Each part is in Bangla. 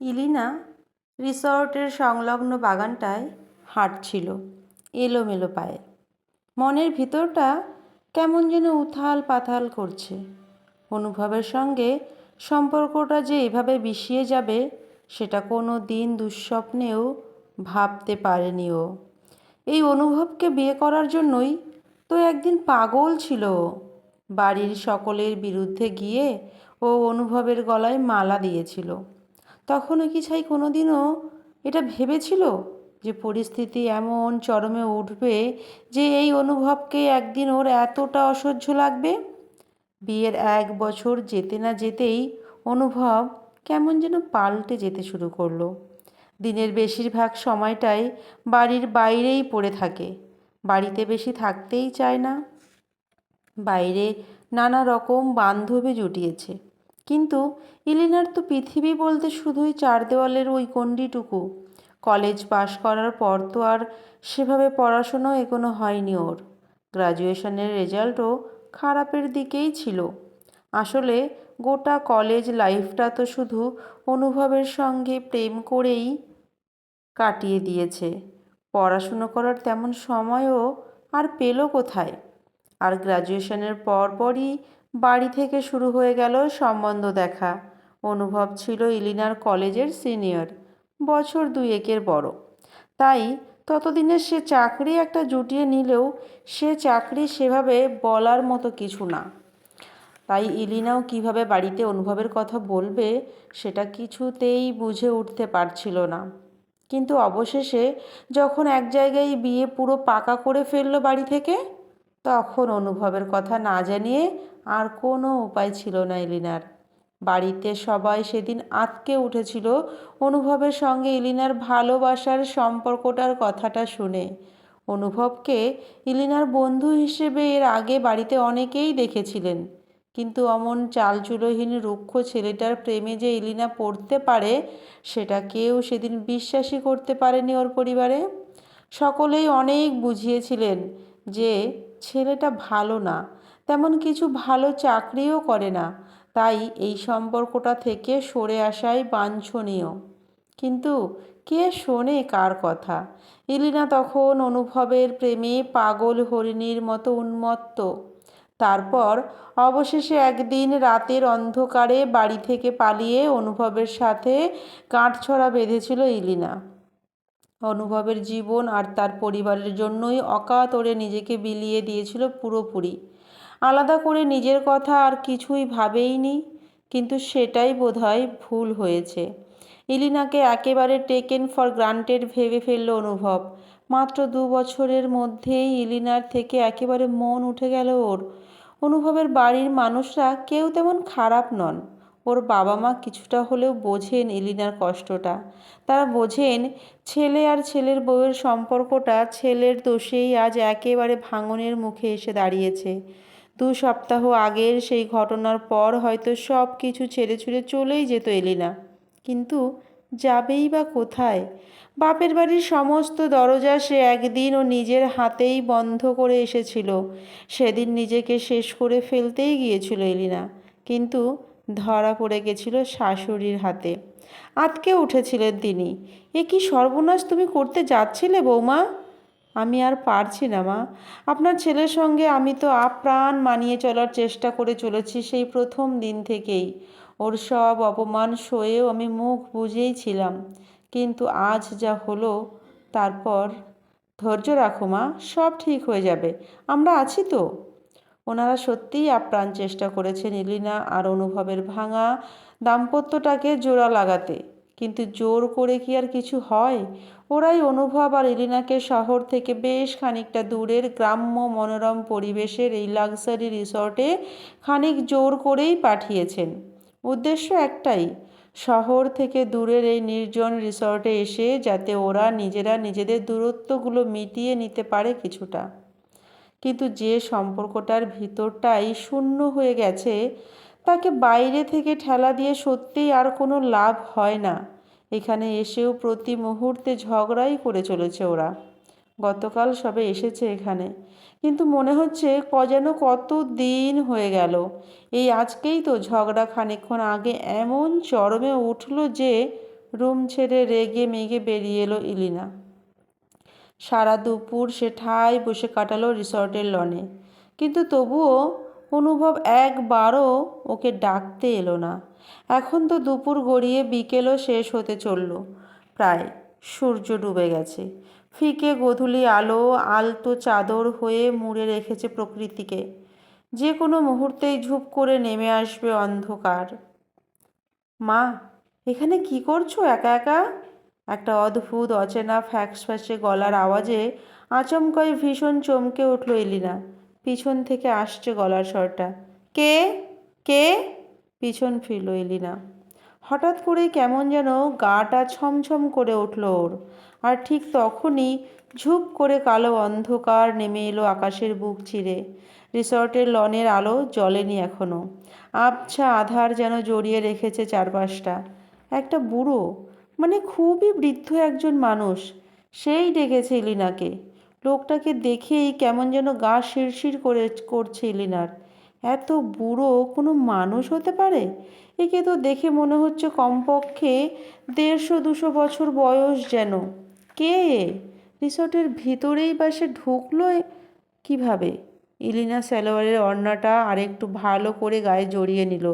ইলিনা রিসর্টের সংলগ্ন বাগানটায় হাঁটছিল এলোমেলো পায়ে। মনের ভিতরটা কেমন যেন উথাল পাথাল করছে। অনুভবের সঙ্গে সম্পর্কটা যে এভাবে বিষিয়ে যাবে, সেটা কোনো দিন দুঃস্বপ্নেও ভাবতে পারেনি ও। এই অনুভবকে বিয়ে করার জন্যই তো একদিন পাগল ছিল। বাড়ির সকলের বিরুদ্ধে গিয়ে ও অনুভবের গলায় মালা দিয়েছিল। তখনও কি ছাই কোনোদিনও এটা ভেবেছিল যে পরিস্থিতি এমন চরমে উঠবে যে এই অনুভবকে একদিন ওর এতটা অসহ্য লাগবে? বিয়ের এক বছর যেতে না যেতেই অনুভব কেমন যেন পাল্টে যেতে শুরু করল। দিনের বেশিরভাগ সময়টাই বাড়ির বাইরেই পড়ে থাকে, বাড়িতে বেশি থাকতেই চায় না। বাইরে নানা রকম বান্ধবী জুটিয়েছে। কিন্তু ইলিনার তো পৃথিবী বলতে শুধুই চার দেওয়ালের ওই গণ্ডিটুকু কলেজ পাশ করার পর তো আর সেভাবে পড়াশুনো এগোনো হয়নি ওর। গ্রাজুয়েশনের রেজাল্টও খারাপের দিকেই ছিল। আসলে গোটা কলেজ লাইফটা তো শুধু অনুভবের সঙ্গে প্রেম করেই কাটিয়ে দিয়েছে। পড়াশুনো করার তেমন সময়ও আর পেল কোথায়? আর গ্রাজুয়েশনের পরপরই বাড়ি থেকে শুরু হয়ে গেল সম্বন্ধ দেখা। অনুভব ছিল ইলিনার কলেজের সিনিয়র। বছর দুয়েকের বড়। তাই ততদিনে সে চাকরি একটা জুটিয়ে নিলেও সে চাকরি সেভাবে বলার মতো কিছু না। তাই ইলিনাও কীভাবে বাড়িতে অনুভবের কথা বলবে সেটা কিছুতেই বুঝে উঠতে পারছিল না। কিন্তু অবশেষে যখন এক জায়গায় বিয়ে পুরো পাকা করে ফেলল বাড়ি থেকে, তখন অনুভবের কথা না জানিয়ে আর কোনো উপায় ছিল না এলিনার। বাড়িতে সবাই সেদিন আতকে উঠেছিল অনুভবের সঙ্গে ইলিনার ভালোবাসার সম্পর্কটার কথাটা শুনে। অনুভবকে ইলিনার বন্ধু হিসেবে এর আগে বাড়িতে অনেকেই দেখেছিলেন। কিন্তু অমন চালচুলোহীন, রুক্ষ ছেলেটার প্রেমে যে ইলিনা পড়তে পারে, সেটা কেউ সেদিন বিশ্বাসই করতে পারেনি ওর পরিবারে। সকলেই অনেক বুঝিয়েছিলেন যে ছেলেটা ভালো না তেমন কিছু ভালো চাকরিও করে না। তাই এই সম্পর্কটা থেকে সরে আসাই বাঞ্ছনীয়। কিন্তু কে শোনে কার কথা? ইলিনা তখন অনুভবের প্রেমে পাগল হরিণীর মতো উন্মত্ত। তারপর অবশেষে একদিন রাতের অন্ধকারে বাড়ি থেকে পালিয়ে অনুভবের সাথে গাঁটছড়া বেঁধেছিল ইলিনা। অনুভবের জীবন আর তার পরিবারের জন্যই অকাতরে নিজেকে বিলিয়ে দিয়েছিল পুরোপুরি। আলাদা করে নিজের কথা আর কিছুই ভাবেইনি কিন্তু সেটাই বোধহয় ভুল হয়েছে। ইলিনাকে একেবারে টেকেন ফর গ্রান্টেড ভেবে ফেলল অনুভব। মাত্র দু বছরের মধ্যেই ইলিনার থেকে একেবারে মন উঠে গেল ওর। অনুভবের বাড়ির মানুষরা কেউ তেমন খারাপ নন। ওর বাবা মা কিছুটা হলেও বোঝেন ইলিনার কষ্টটা। তারা বোঝেন ছেলে আর ছেলের বউয়ের সম্পর্কটা ছেলের দোষেই আজ একেবারে ভাঙনের মুখে এসে দাঁড়িয়েছে। দু সপ্তাহ আগের সেই ঘটনার পর হয়তো সব কিছু ছেড়ে ছুড়ে চলেই যেত এলিনা। কিন্তু যাবেই বা কোথায়? বাপের বাড়ির সমস্ত দরজা সে একদিন ও নিজের হাতেই বন্ধ করে এসেছিল। সেদিন নিজেকে শেষ করে ফেলতেই গিয়েছিল এলিনা। কিন্তু ধরা পড়ে গেছিল শাশুড়ির হাতে। আটকে উঠেছিলেন তিনি। এ কি সর্বনাশ তুমি করতে যাচ্ছিলে বৌমা? আমি আর পারছি না, মা। আপনার ছেলের সঙ্গে আমি তো আপ্রাণ মানিয়ে চলার চেষ্টা করে চলেছি সেই প্রথম দিন থেকেই। ওর সব অপমান সয়েও আমি মুখ বুঝেই ছিলাম। কিন্তু আজ যা হলো, তারপর ধৈর্য রাখো, মা, সব ঠিক হয়ে যাবে। আমরা আছি তো। ওনারা সত্যিই আপ্রাণ চেষ্টা করেছেন ইলিনা আর অনুভবের ভাঙা দাম্পত্যটাকে জোড়া লাগাতে। কিন্তু জোর করে কি আর কিছু হয়? ওরাই অনুভব আর এলিনাকে শহর থেকে বেশ খানিকটা দূরের গ্রাম্য মনোরম পরিবেশের এই লাক্সারি রিসর্টে খানিক জোর করেই পাঠিয়েছেন। উদ্দেশ্য একটাই, শহর থেকে দূরের এই নির্জন রিসর্টে এসে যাতে ওরা নিজেরা নিজেদের দূরত্বগুলো মিটিয়ে নিতে পারে কিছুটা। কিন্তু যে সম্পর্কটার ভিতরটাই শূন্য হয়ে গেছে তাকে বাইরে থেকে ঠেলা দিয়ে সত্যিই আর কোনো লাভ হয় না। এখানে এসেও প্রতি মুহূর্তে ঝগড়াই করে চলেছে ওরা। গতকাল সবে এসেছে এখানে। কিন্তু মনে হচ্ছে ক যেন কত দিন হয়ে গেল। এই আজকেই তো ঝগড়া খানিক্ষণ আগে এমন চরমে উঠল যে রুম ছেড়ে রেগে মেগে বেরিয়ে এলো ইলিনা। সারা দুপুর সে ঠায় বসে কাটালো রিসর্টের লনে। কিন্তু তবুও অনুভব একবারও ওকে ডাকতে এলো না। এখন তো দুপুর গড়িয়ে বিকেলও শেষ হতে চলল। প্রায় সূর্য ডুবে গেছে। ফিকে গোধূলি আলো, আলতো চাদর হয়ে মুড়ে রেখেছে প্রকৃতিকে। যে কোনো মুহূর্তেই ঝুপ করে নেমে আসবে অন্ধকার। মা, এখানে কি করছ একা একা? একটা অদ্ভুত, অচেনা ফ্যাক্স ফ্যাসে গলার আওয়াজে আচমকাই ভীষণ চমকে উঠল এলিনা। পিছন থেকে আসছে গলার স্বরটা। কে? কে? পিছন ফিরল এলিনা। হঠাৎ করে কেমন যেন গাটা ছমছম করে উঠল ওর। আর ঠিক তখনই ঝুপ করে কালো অন্ধকার নেমে এলো আকাশের বুক চিরে। রিসর্টের লনের আলো জ্বলেনি এখনও। আবছা আধার যেন জড়িয়ে রেখেছে চারপাশটা। একটা বুড়ো মানে খুবই বৃদ্ধ একজন মানুষ, সেই ডেকেছে ইলিনাকে লোকটাকে দেখেই কেমন যেন গা শিরশির করে করছে ইলিনার। এত বুড়ো কোনো মানুষ হতে পারে? একে তো দেখে মনে হচ্ছে কমপক্ষে দেড়শো দুশো বছর বয়স যেন। কে? রিসর্টের ভিতরেই বা সে ঢুকলো কীভাবে? ইলিনা সালোয়ারের ওড়নাটা আরেকটু ভালো করে গায়ে জড়িয়ে নিল।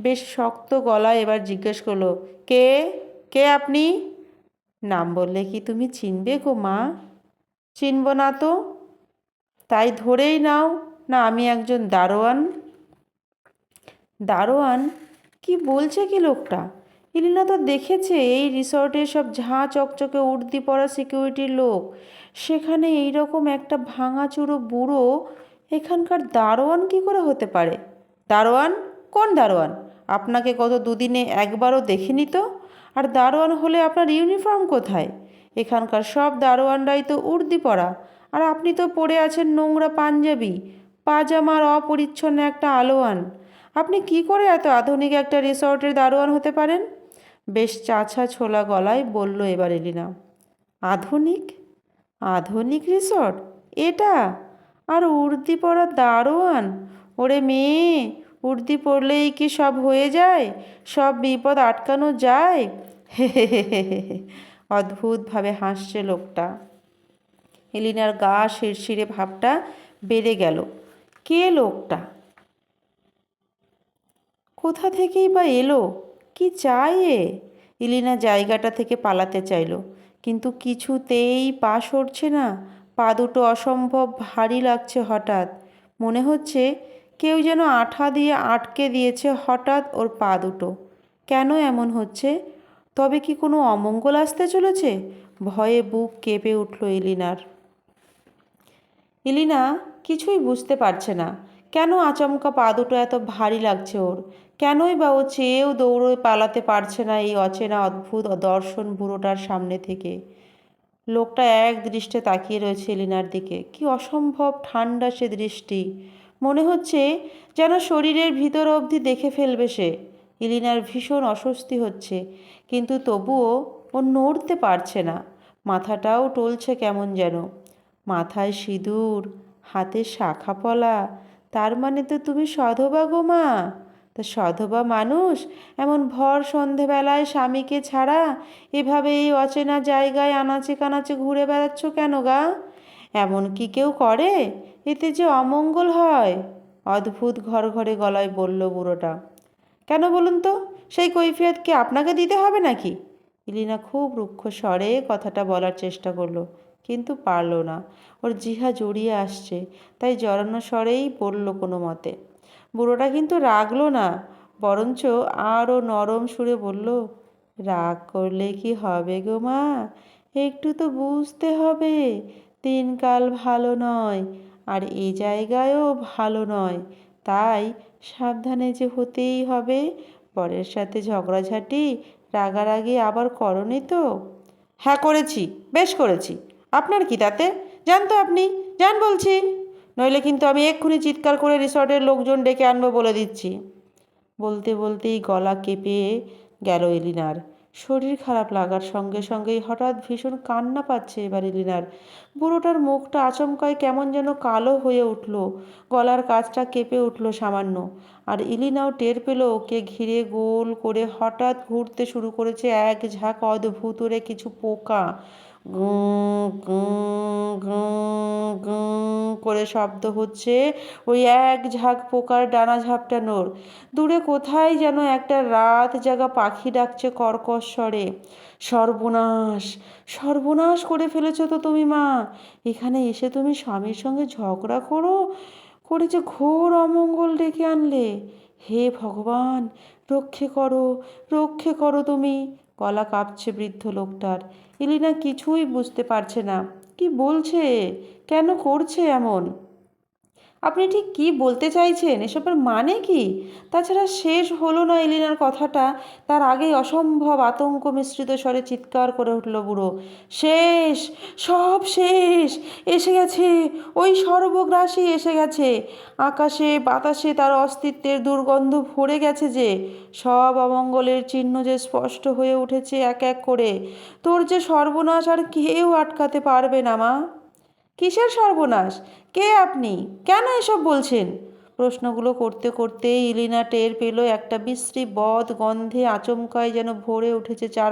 বেশ শক্ত গলায় এবার জিজ্ঞেস করল, কে? কে আপনি? নাম বললে কি তুমি চিনবে গো মা? চিনব না তো? তাই ধরেই নাও, না আমি একজন দারোয়ান। দারোয়ান? কি বলছে কি লোকটা? ইলিনা তো দেখেছে, এই রিসর্টের সব ঝাঁ চকচকে উর্দি পরা সিকিউরিটির লোক। সেখানে এই রকম একটা ভাঙাচুরো বুড়ো, এখানকার দারোয়ান কি করে হতে পারে? দারোয়ান? কোন দারোয়ান? আপনাকে গত দুদিনে একবারও দেখিনি তো? আর দারোয়ান হলে আপনার ইউনিফর্ম কোথায়? এখানকার সব দারোয়ানরাই তো উর্দি পরা আর আপনি তো পরে আছেন নোংরা পাঞ্জাবি, পাজামার অপরিচ্ছন্ন একটা আলোয়ান। আপনি কি করে এত আধুনিক একটা রিসর্টের দারোয়ান হতে পারেন? বেশ চাছা ছোলা গলায় বলল এবার এলিনা। আধুনিক? আধুনিক রিসর্ট? এটা? আর উর্দি পরা দারোয়ান? ওরে মেয়ে! উর্দি পড়লেই কি সব হয়ে যায়? সব বিপদ আটকানো যায়। অদ্ভুতভাবে হাসছে লোকটা। এলিনার গা শিরশিরে ভাবটা বেড়ে গেল। কে লোকটা? কোথা থেকেই বা এলো? কি চাই এ? ইলিনা জায়গাটা থেকে পালাতে চাইলো। কিন্তু কিছুতেই পা সরছে না। পা দুটো অসম্ভব ভারী লাগছে হঠাৎ। মনে হচ্ছে কেউ যেন আঠা দিয়ে আটকে দিয়েছে হঠাৎ ওর পা দুটো। কেন এমন হচ্ছে? তবে কি কোনো অমঙ্গল আসতে চলেছে? ভয়ে বুক কেঁপে উঠল এলিনার ইলিনা কিছুই বুঝতে পারছে না। কেন আচমকা পা দুটো এত ভারী লাগছে ওর? কেনই বা ও চেয়েও দৌড়ে পালাতে পারছে না এই অচেনা, অদ্ভুত দর্শন বুড়োটার সামনে থেকে। লোকটা এক দৃষ্টে তাকিয়ে রয়েছে এলিনার দিকে। কি অসম্ভব ঠান্ডা সে দৃষ্টি। মনে হচ্ছে যেন শরীরের ভিতর অবধি দেখে ফেলবে সে। ইলিনার ভীষণ অস্বস্তি হচ্ছে, কিন্তু তবুও ও নড়তে পারছে না। মাথাটাও টলছে কেমন যেন। মাথায় সিঁদুর, হাতে শাখা পলা তার মানে তো তুমি সধবা গো মা। তা সধবা মানুষ এমন ভর সন্ধেবেলায় স্বামীকে ছাড়া এভাবে এই অচেনা জায়গায় আনাচে কানাচে ঘুরে বেড়াচ্ছ কেন গা? এমন কি কেউ করে? এতে যে অমঙ্গল হয়। অদ্ভুত ঘর ঘরে গলায় বলল বুড়োটা। কেন বলুন তো, সেই কৈফিয়ত কি আপনাকে দিতে হবে নাকি? ইলিনা খুব রুক্ষ স্বরে কথাটা বলার চেষ্টা করল, কিন্তু পারল না। ওর জিহা জড়িয়ে আসছে, তাই জড়ানো স্বরেই বলল কোনো মতে। বুড়োটা কিন্তু রাগলো না, বরঞ্চ আরও নরম সুরে বলল, রাগ করলে কি হবে গো মা? একটু তো বুঝতে হবে। দিনকাল ভালো নয়, আর এই জায়গায়ও ভালো নয়। তাই সাবধানে যে হতেই হবে বরের সাথে ঝগড়াঝাটি, রাগারাগি আবার করনি তো? হ্যাঁ করেছি, বেশ করেছি। আপনার কি তাতে? যান তো আপনি, যান বলছি। নইলে কিন্তু আমি এক্ষুনি চিৎকার করে রিসর্টের লোকজন ডেকে আনব বলে দিচ্ছি। বলতে বলতেই গলা কেঁপে গেল এলিনার। শরীর খারাপ লাগার সঙ্গে সঙ্গেই হঠাৎ ভীষণ কান্না পাচ্ছে এবার এলিনার বুড়োটার মুখটা আচমকায় কেমন যেন কালো হয়ে উঠল। গলার কাজটা কেঁপে উঠল সামান্য। আর ইলিনাও টের পেল ওকে ঘিরে গোল করে হঠাৎ ঘুরতে শুরু করেছে এক ঝাঁক অদ্ভুতরে কিছু পোকা। করে শব্দ হচ্ছে। ওই এক ঝাঁক পোকার ডানা ঝাপটানোর দূরে কোথায় যেন একটা রাত জাগা পাখি ডাকছে কর্কশ স্বরে। সর্বনাশ সর্বনাশ করে ফেলেছো তো তুমি মা। এখানে এসে তুমি স্বামীর সঙ্গে ঝগড়া করো, করে যে ঘোর অমঙ্গল ডেকে আনলে। হে ভগবান, রক্ষে করো রক্ষে করো তুমি। গলা কাঁপছে বৃদ্ধ লোকটার। এলিনা কিছুই বুঝতে পারছে না। কি বলছে? কেন করছে এমন? আপনি ঠিক কি বলতে চাইছেন? এসবের মানে কি? তাছাড়া শেষ হলো না এলিনার কথাটা। তার আগেই অসম্ভব আতঙ্ক মিশ্রিত স্বরে চিৎকার করে উঠল বুড়ো। শেষ, সব শেষ, এসে গেছে। ওই সর্বগ্রাসী এসে গেছে। আকাশে, বাতাসে তার অস্তিত্বের দুর্গন্ধ ভরে গেছে যে, সব অমঙ্গলের চিহ্ন যে স্পষ্ট হয়ে উঠেছে এক এক করে, তোর যে সর্বনাশ আর কেউ আটকাতে পারবে না মা। কিসের সর্বনাশ? কে আপনি? কেন এসব বলছেন? প্রশ্নগুলো করতে করতে ইলিনা টের পেল একটা বিশ্রী বদ গন্ধে আচমকায় যেন ভরে উঠেছে চার